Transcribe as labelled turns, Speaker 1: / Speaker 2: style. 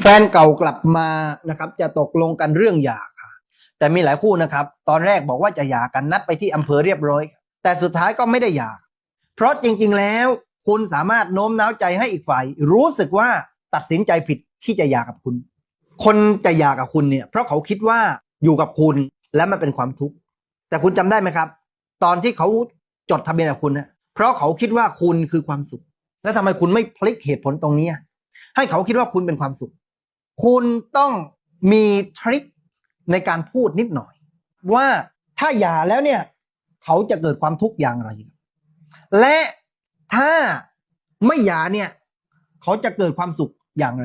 Speaker 1: แฟนเก่ากลับมานะครับจะตกลงกันเรื่องหย่าค่ะ แต่มีหลายคู่นะครับ ตอนแรกบอกว่าจะหย่ากันนัดไปที่อำเภอเรียบร้อย แต่สุดท้ายก็ไม่ได้หย่า เพราะจริง ๆ แล้วคุณสามารถโน้มน้าวใจให้อีกฝ่าย รู้สึกว่าตัดสินใจผิดที่จะหย่ากับคุณ คนจะหย่ากับคุณเนี่ย เพราะเขาคิดว่าอยู่กับคุณและมันเป็นความทุกข์แต่คุณจำได้ไหมครับ ตอนที่เขาจดทะเบียนกับคุณเนี่ยเพราะเขาคิดว่าคุณคือความสุข แล้วทำไมคุณไม่พลิกเหตุผลตรงนี้ให้เขาคิดว่าคุณเป็นความสุข คุณต้องมีทริคในการพูดนิดหน่อย ว่าถ้าหย่าแล้วเนี่ย เขาจะเกิดความทุกข์อย่างไร และถ้าไม่หย่าเนี่ย เขาจะเกิดความสุขอย่างไร